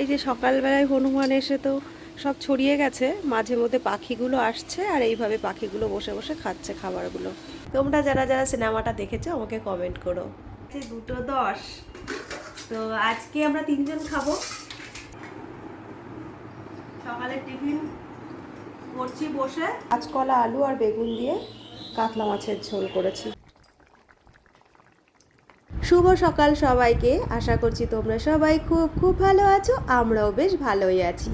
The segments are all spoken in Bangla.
এই যে সকালবেলায় হনুমান এসে তো সব ছড়িয়ে গেছে মাঝে মধ্যে পাখিগুলো আসছে আর এইভাবে পাখিগুলো বসে বসে খাচ্ছে খাবারগুলো। তোমরা যারা যারা সিনেমাটা দেখেছ আমাকে কমেন্ট করো। দুটো দশ। তো আজকে আমরা তিনজন খাব। সকালের টিফিন করছি বসে। কাঁচকলা আলু আর বেগুন দিয়ে কাতলা মাছের ঝোল করেছি। শুভ সকাল সবাইকে। আশা করছি তোমরা সবাই খুব খুব ভালো আছো, আমরাও বেশ ভালোই আছি।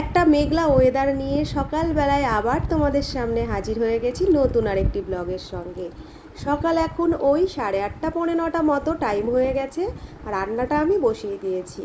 একটা মেঘলা ওয়েদার নিয়ে সকালবেলায় আবার তোমাদের সামনে হাজির হয়ে গেছি নতুন আরেকটি ব্লগের সঙ্গে। সকাল এখন ওই সাড়ে আটটা, পৌনে নটা মতো টাইম হয়ে গেছে, রান্নাটা আমি বসিয়ে দিয়েছি।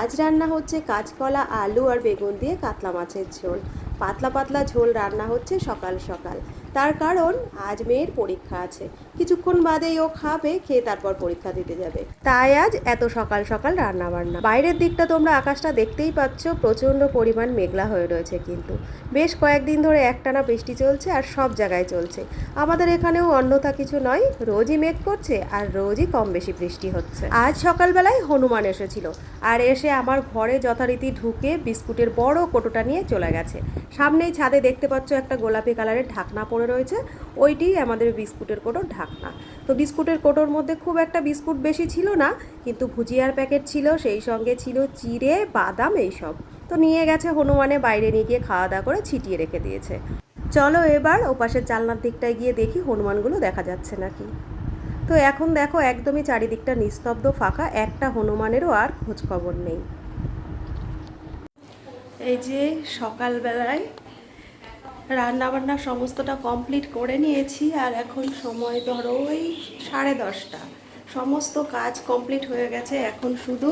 আজ রান্না হচ্ছে কাঁচকলা, আলু আর বেগুন দিয়ে কাতলা মাছের ঝোল। পাতলা পাতলা ঝোল রান্না হচ্ছে সকাল সকাল। তার কারণ আজ মেয়ের পরীক্ষা আছে। কিছুক্ষণ বাদেই ও খাবে, খেয়ে তারপর পরীক্ষা দিতে যাবে। তাই আজ এত সকাল সকাল রান্না বান্না বাইরের দিকটা তোমরা আকাশটা দেখতেই পাচ্ছ, প্রচণ্ড পরিমাণ মেঘলা হয়ে রয়েছে কিন্তু। বেশ কয়েকদিন ধরে একটানা বৃষ্টি চলছে আর সব জায়গায় চলছে। আমাদের এখানেও অন্যথা কিছু নয়, রোজই মেঘ করছে আর রোজই কম বেশি বৃষ্টি হচ্ছে। আজ সকালবেলায় হনুমান এসেছিল আর এসে আমার ঘরে যথারীতি ঢুকে বিস্কুটের বড় কোটোটা নিয়ে চলে গেছে। সামনেই ছাদে দেখতে পাচ্ছ একটা গোলাপি কালারের ঢাকনা রয়েছে ওইটি আমাদের বিস্কুটের কোটোর ঢাকনা। তো বিস্কুটের কোটোর মধ্যে খুব একটা বিস্কুট বেশি ছিল না, কিন্তু ভুজিয়ার প্যাকেট ছিল, সেই সঙ্গে ছিল চিড়ে, বাদাম এইসব। তো নিয়ে গেছে হনুমানে, বাইরে নিয়ে গিয়ে খাওয়া দাওয়া করে ছিটিয়ে রেখে দিয়েছে। চলো এবার ওপাশের জানলার দিকটায় গিয়ে দেখি হনুমানগুলো দেখা যাচ্ছে নাকি। তো এখন দেখো একদমই চারিদিকটা নিস্তব্ধ, ফাঁকা, একটা হনুমানেরও আর খোঁজ খবর নেই। এই যে সকালবেলায় রান্না বান্না সমস্তটা কমপ্লিট করে নিয়েছি আর এখন সময় ধরো ওই সাড়ে দশটা। সমস্ত কাজ কমপ্লিট হয়ে গেছে, এখন শুধু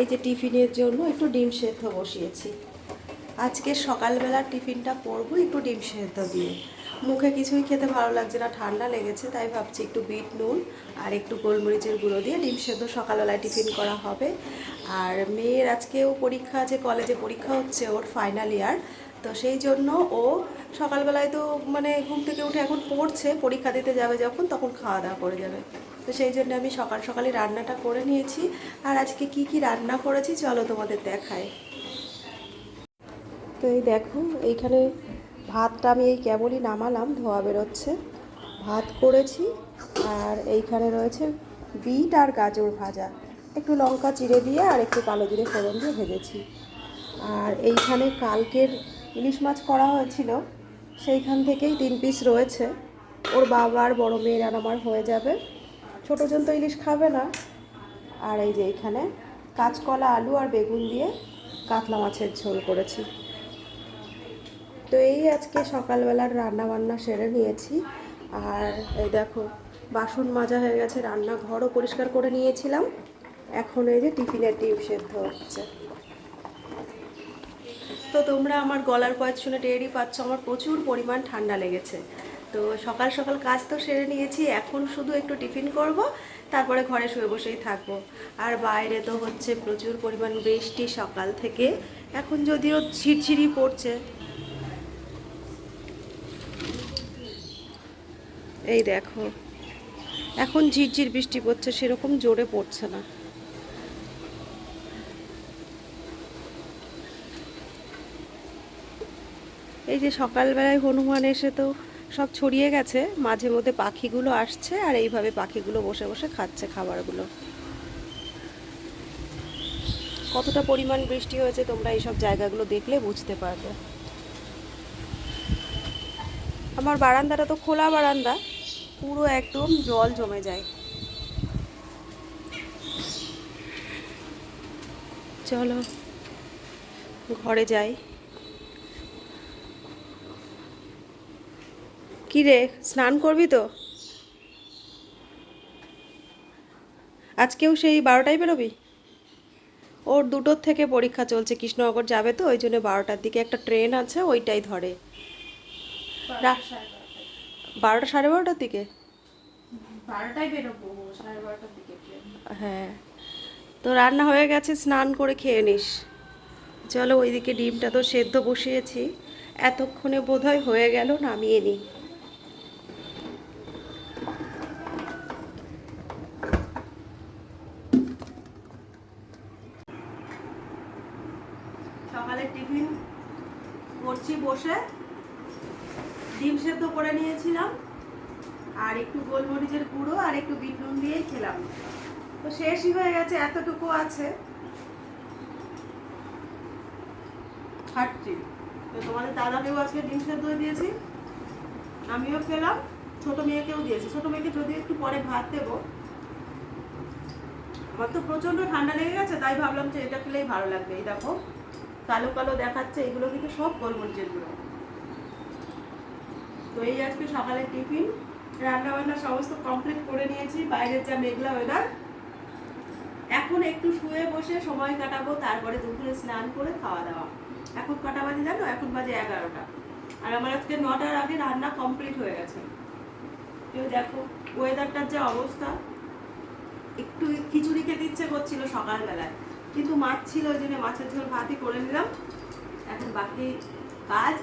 এই যে টিফিনের জন্য একটু ডিম সেদ্ধ বসিয়েছি। আজকে সকালবেলার টিফিনটা করব একটু ডিম সেদ্ধ দিয়ে। মুখে কিছুই খেতে ভালো লাগছে না, ঠান্ডা লেগেছে, তাই ভাবছি একটু বিট নুন আর একটু গোলমরিচের গুঁড়ো দিয়ে ডিম সেদ্ধ সকালবেলায় টিফিন করা হবে। আর মেয়ের আজকেও পরীক্ষা আছে কলেজে পরীক্ষা হচ্ছে ওর ফাইনাল ইয়ার তো সেই জন্য ও সকালবেলায় তো মানে ঘুম থেকে উঠে এখন পড়ছে, পরীক্ষা দিতে যাবে যখন, তখন খাওয়া দাওয়া করে যাবে। তো সেই জন্য আমি সকাল সকালে রান্নাটা করে নিয়েছি। আর আজকে কি কি রান্না করেছি চলো তোমাদের দেখায় তো এই দেখো, এইখানে ভাতটা আমি এই কেবলই নামালাম, ধোয়া বেরোচ্ছে। ভাত করেছি, আর এইখানে রয়েছে বিট আর গাজর ভাজা। একটু লঙ্কা চিড়ে দিয়ে আর একটু কালো জিরে ফোড়ন দিয়ে ভেজেছি। আর এইখানে কালকের ইলিশ মাছ করা হয়েছিল, সেইখান থেকেই তিন পিস রয়েছে। ওর বাবার বড় মেয়ের আর আমার হয়ে যাবে। ছোটো জন তো ইলিশ খাবে না। আর এই যে এইখানে কাঁচকলা, আলু আর বেগুন দিয়ে কাতলা মাছের ঝোল করেছি। তো এই আজকে সকালবেলার রান্না বান্না সেরে নিয়েছি। আর এই দেখো, বাসন মাজা হয়ে গেছে, রান্নাঘরও পরিষ্কার করে নিয়েছিলাম। এখন এই যে টিফিনের ডিম সেদ্ধ হচ্ছে। তো তোমরা আমার গলার পয়েস শুনে টেরই পাচ্ছ, আমার প্রচুর পরিমাণ ঠান্ডা লেগেছে। তো সকাল সকাল কাজ তো সেরে নিয়েছি, এখন শুধু একটু টিফিন করব, তারপরে ঘরে শুয়ে বসেই থাকব। আর বাইরে তো হচ্ছে প্রচুর পরিমাণ বৃষ্টি সকাল থেকে, এখন যদিও ঝিরঝিরি পড়ছে। এই দেখো, এখন ঝিরঝির বৃষ্টি পড়ছে, সেরকম জোরে পড়ছে না। এই যে সকালবেলায় হনুমান এসে তো সব ছড়িয়ে গেছে, মাঝে মধ্যে পাখিগুলো আসছে আর এইভাবে পাখিগুলো বসে বসে খাচ্ছে খাবারগুলো। কতটা পরিমাণ বৃষ্টি হয়েছে তোমরা এইসব জায়গাগুলো দেখলে বুঝতে পারবে। আমার বারান্দাটা তো খোলা বারান্দা, পুরো একদম জল জমে যায়। চলো, ঘরে যাই। কি রে স্নান করবি তো? আজকেও সেই বারোটায় বেরোবি? ওর দুটোর থেকে পরীক্ষা চলছে কৃষ্ণনগর যাবে তো ওই জন্য বারোটার দিকে একটা ট্রেন আছে ওইটাই ধরে। বারোটা সাড়ে বারোটার দিকে? হ্যাঁ। তো রান্না হয়ে গেছে স্নান করে খেয়ে নিস। চলো ওইদিকে ডিমটা তো সেদ্ধ বসিয়েছি এতক্ষণে বোধহয় হয়ে গেল নামিয়ে নিই। সকালে টিফিন করছি বসে। ডিম সেদ্ধ করে নিয়েছিলাম। আর একটু গোলমরিচের গুঁড়ো আর একটু বিট নুন দিয়েই খেলাম। তো শেষই হয়ে গেছে, এতটুকু আছে। খাচ্ছি তো তোমাদের দাদাকেও আজকে ডিম সেদ্ধ দিয়েছি। আমিও খেলাম। ছোট মেয়েকেও দিয়েছি। ছোট মেয়েকে যদি একটু পরে ভাত দেবো। আমার তো প্রচণ্ড ঠান্ডা লেগে গেছে, তাই ভাবলাম যে এটা খেলেই ভালো লাগবে। এই দেখো। কালো কালো দেখাচ্ছে, এগুলো কিন্তু সব গোলমরিচের গুঁড়ো। তো এই আজকে সকালের টিফিন। রান্না বান্না সমস্ত কমপ্লিট করে নিয়েছি, বাইরের যা মেঘলা ওয়েদার এখন একটু শুয়ে বসে সময় কাটাবো, তারপরে দুপুরে স্নান করে খাওয়া দাওয়া। এখন কটা বাজে জানো? এখন বাজে এগারোটা। আর আমার আজকে নটার আগে রান্না কমপ্লিট হয়ে গেছে। কেউ দেখো ওয়েদারটার যে অবস্থা। একটু খিচুড়ি খেতে ইচ্ছে করছিল সকালবেলায়। কিন্তু মাছ ছিল, ওই জন্য মাছের ঝোল ভাতই করে নিলাম। এখন বাকি কাজ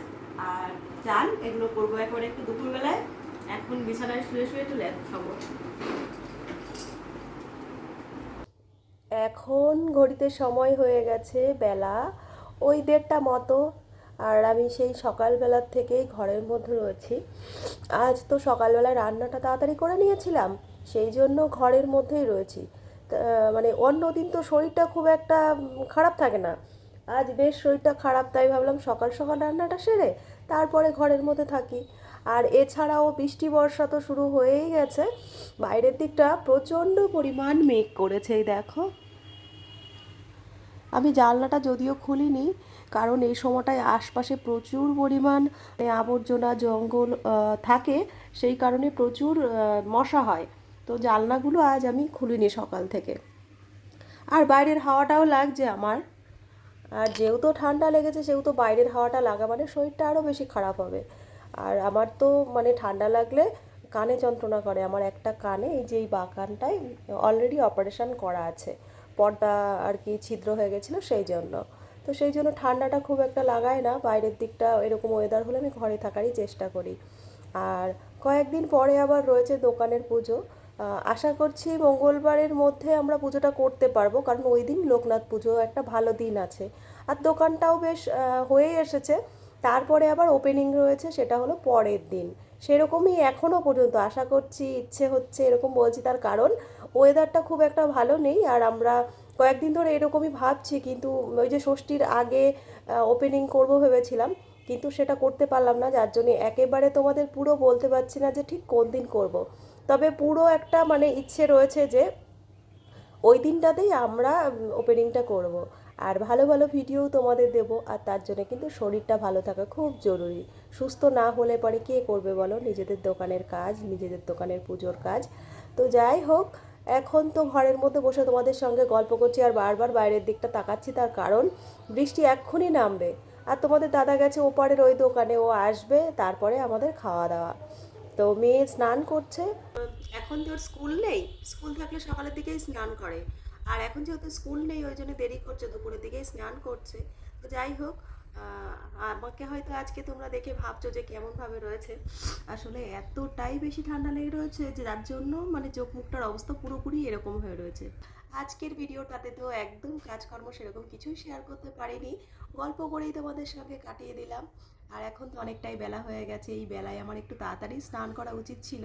আর চাল এগুলো করব একবারে একটু দুপুরবেলায়। এখন বিছানায় শুয়ে শুয়ে ল্যাপ খাব এখন ঘড়িতে সময় হয়ে গেছে বেলা, ওই দেড়টা মতো। আর আমি সেই সকালবেলার থেকেই ঘরের মধ্যে রয়েছি। আজ তো সকালবেলায় রান্নাটা তাড়াতাড়ি করে নিয়েছিলাম, সেই জন্য ঘরের মধ্যেই রয়েছি। মানে অন্য দিন তো শরীরটা খুব একটা খারাপ থাকে না। আজ বেশ শরীরটা খারাপ, তাই ভাবলাম সকাল সকাল রান্নাটা সেরে তারপরে ঘরের মধ্যে থাকি। আর এছাড়াও বৃষ্টি, বর্ষা তো শুরু হয়েই গেছে। বাইরের দিকটা প্রচণ্ড পরিমাণ মেঘ করেছে, এই দেখো। আমি জানলাটা যদিও খুলিনি, কারণ এই সময়টায় আশপাশে প্রচুর পরিমাণ আবর্জনা, জঙ্গল থাকে। সেই কারণে প্রচুর মশা হয়। তো জানলাগুলো আজ আমি খুলিনি সকাল থেকে। আর বাইরের হাওয়াটাও লাগছে আমার। আর যেহেতু ঠান্ডা লেগেছে, সেহেতু বাইরের হাওয়াটা লাগা মানে শরীরটা আরও বেশি খারাপ হবে। আর আমার তো মানে ঠান্ডা লাগলে কানে যন্ত্রণা করে। আমার একটা কানে এই যে এই বাগানটায় অলরেডি অপারেশন করা আছে। পর্দা আর কি ছিদ্র হয়ে গেছিল সেই জন্য। তো সেই জন্য ঠান্ডাটা খুব একটা লাগায় না। বাইরের দিকটা এরকম ওয়েদার হলে আমি ঘরে থাকারই চেষ্টা করি। আর কয়েকদিন পরে আবার রয়েছে দোকানের পুজো। আশা করছি মঙ্গলবারের মধ্যে আমরা পুজোটা করতে পারব, কারণ ওই দিন লোকনাথ পুজো একটা ভালো দিন আছে। আর দোকানটাও বেশ হয়েই এসেছে। তারপরে আবার ওপেনিং রয়েছে, সেটা হলো পরের দিন। সেরকমই এখনও পর্যন্ত, আশা করছি, ইচ্ছে হচ্ছে, এরকম বলছি তার কারণ ওয়েদারটা খুব একটা ভালো নেই, আর আমরা কয়েকদিন ধরে এরকমই ভাবছি, কিন্তু ওই যে ষষ্ঠীর আগে ওপেনিং করব ভেবেছিলাম, কিন্তু সেটা করতে পারলাম না, যার জন্য একেবারে তোমাদের পুরো বলতে পারছি না যে ঠিক কোন দিন করব। তবে পুরো একটা মানে ইচ্ছে রয়েছে যে ওই দিনটাতেই আমরা ওপেনিংটা করব। আর ভালো ভালো ভিডিও তোমাদের দেব, আর তার জন্য কিন্তু শরীরটা ভালো থাকা খুব জরুরি। সুস্থ না হলে পরে কে করবে বলো? নিজেদের দোকানের কাজ, নিজেদের দোকানের পুজোর কাজ। তো যাই হোক, এখন তো ঘরের মধ্যে বসে তোমাদের সঙ্গে গল্প করছি, আর বারবার বাইরের দিকটা তাকাচ্ছি তার কারণ, বৃষ্টি এক্ষুনি নামবে। আর তোমাদের দাদা গেছে ওপারের ওই দোকানে, ও আসবে, তারপরে আমাদের খাওয়া দাওয়া তো মেয়ে স্নান করছে। এখন তোর স্কুল নেই, স্কুল থাকলে সকালের দিকেই স্নান করে। আর এখন যেহেতু স্কুল নেই, ওই জন্য দেরি করছে, দুপুরের দিকেই স্নান করছে। তো যাই হোক আমাকে হয়তো আজকে তোমরা দেখে ভাবছ যে কেমনভাবে রয়েছে। আসলে এতটাই বেশি ঠান্ডা লেগে রয়েছে যে যার জন্য মানে চোখ মুখটার অবস্থা পুরোপুরি এরকম হয়ে রয়েছে। আজকের ভিডিওটাতে তো একদম কাজকর্ম সেরকম কিছুই শেয়ার করতে পারিনি। গল্প করেই তোমাদের সঙ্গে কাটিয়ে দিলাম। আর এখন তো অনেকটাই বেলা হয়ে গেছে, এই বেলায় আমার একটু তাড়াতাড়ি স্নান করা উচিত ছিল।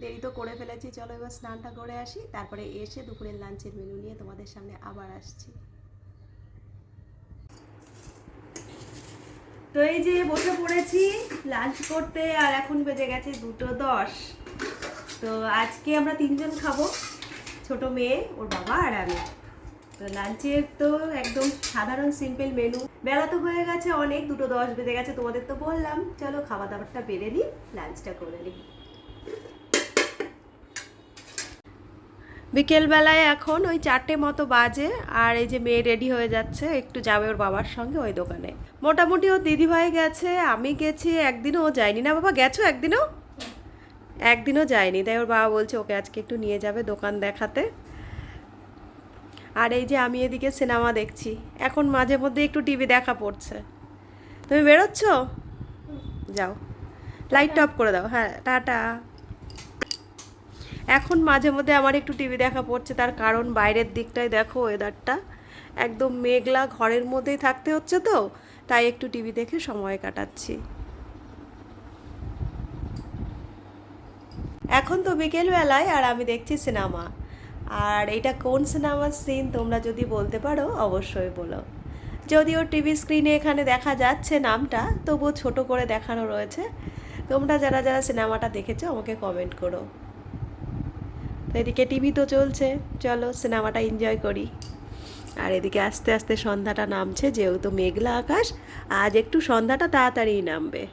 দেরি তো করে ফেলেছি, চলো এবার স্নানটা করে আসি, তারপরে এসে দুপুরের লাঞ্চের মেনু নিয়ে তোমাদের সামনে আবার আসছি। তো এই যে বসে পড়েছি লাঞ্চ করতে, আর এখন বেজে গেছে দুটো দশ। তো আজকে আমরা তিনজন খাব, ছোট মেয়ে, ওর বাবা আর আমি। তো লাঞ্চের তো একদম সাধারণ সিম্পল মেনু বেলা তো হয়ে গেছে অনেক, দুটো দশ বেজে গেছে, তোমাদের তো বললাম। চলো খাওয়া দাওয়াটা বেড়ে নিই, লাঞ্চটা করে নিই। বিকেলবেলায় এখন ওই চারটে মতো বাজে, আর এই যে মেয়ে রেডি হয়ে যাচ্ছে, একটু যাবে ওর বাবার সঙ্গে ওই দোকানে। মোটামুটি ওর দিদিভাই গেছে, আমি গেছি, একদিনও ও যায়নি। না বাবা, গেছো একদিনও? একদিনও যায়নি, তাই ওর বাবা বলছে ওকে আজকে একটু নিয়ে যাবে দোকান দেখাতে। আর এই যে আমি এদিকে সিনেমা দেখছি। এখন মাঝে মধ্যে একটু টিভি দেখা পড়ছে। তুমি বেরোচ্ছ? যাও। লাইট অফ করে দাও। হ্যাঁ টাটা। এখন মাঝে মধ্যে আমার একটু টিভি দেখা পড়ছে। তার কারণ বাইরের দিকটায় দেখো ওয়েদারটা একদম মেঘলা, ঘরের মধ্যেই থাকতে হচ্ছে তো। তাই একটু টিভি দেখে সময় কাটাচ্ছি। এখন তো বিকেলবেলায় আর আমি দেখছি সিনেমা। আর এটা কোন সিনেমার সিন তোমরা যদি বলতে পারো, অবশ্যই বলো। যদিও টিভি স্ক্রিনে এখানে দেখা যাচ্ছে নামটা, তবুও ছোট করে দেখানো রয়েছে। তোমরা যারা যারা সিনেমাটা দেখেছ, আমাকে কমেন্ট করো। তো এদিকে টিভি তো চলছে, চলো সিনেমাটা এনজয় করি। আর এদিকে আস্তে আস্তে সন্ধ্যাটা নামছে, যেহেতু মেঘলা আকাশ, আজ একটু সন্ধ্যাটা তাড়াতাড়ি নামবে।